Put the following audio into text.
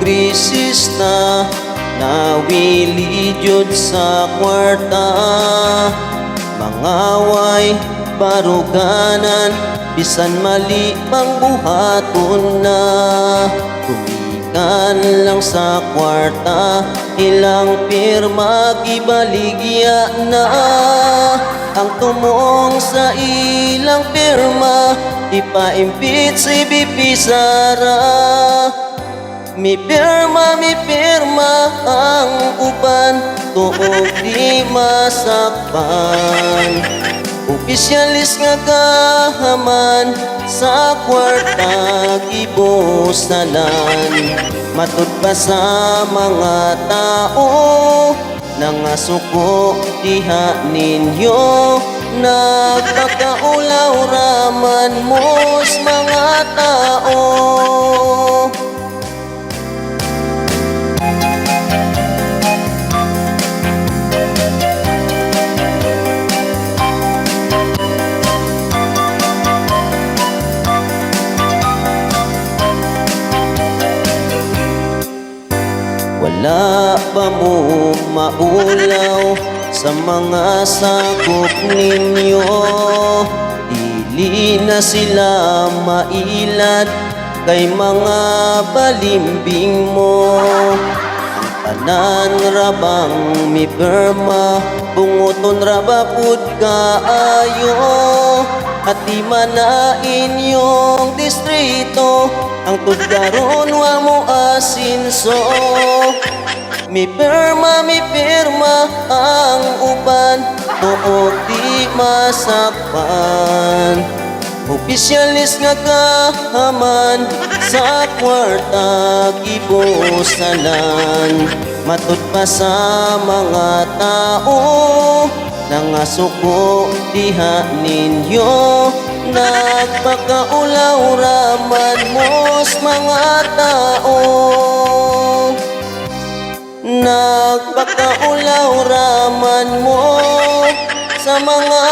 krisis na Nawili jud sa kwarta. Mga way baruganan Bisan mali pang buhaton na. Tumikan lang sa kwarta Ilang pirma gibaligya na. Ang tumong sa ilang pirma Ipaimpit si BP Sara Mi pirma, mi pirma ang uban Tuog di masakpan Opisyalis nga kahaman Sa kwarta gibusalan Matud pa sa mga tao Nangasuko diha ninyo? Nagpakaulaw raman mos mga tao Wala pa mo maulaw sa mga sakop ninyo. Dili na sila mailad kay mga balimbing mo. Ang tanan rabang mi perma Bunguton rabapud kaayo At di manain yung distrito. Ang tudgaron wa mo asinso. Mi perma, mi pirma ang uban. Tuog di masakpan Opisyalis nga kahaman Sa kwarta gibusalan Matud pa sa mga tao Nangasuko diha ninyo. Nagpakaulaw raman mos mga tao Nagpakaulaw raman mo sa mga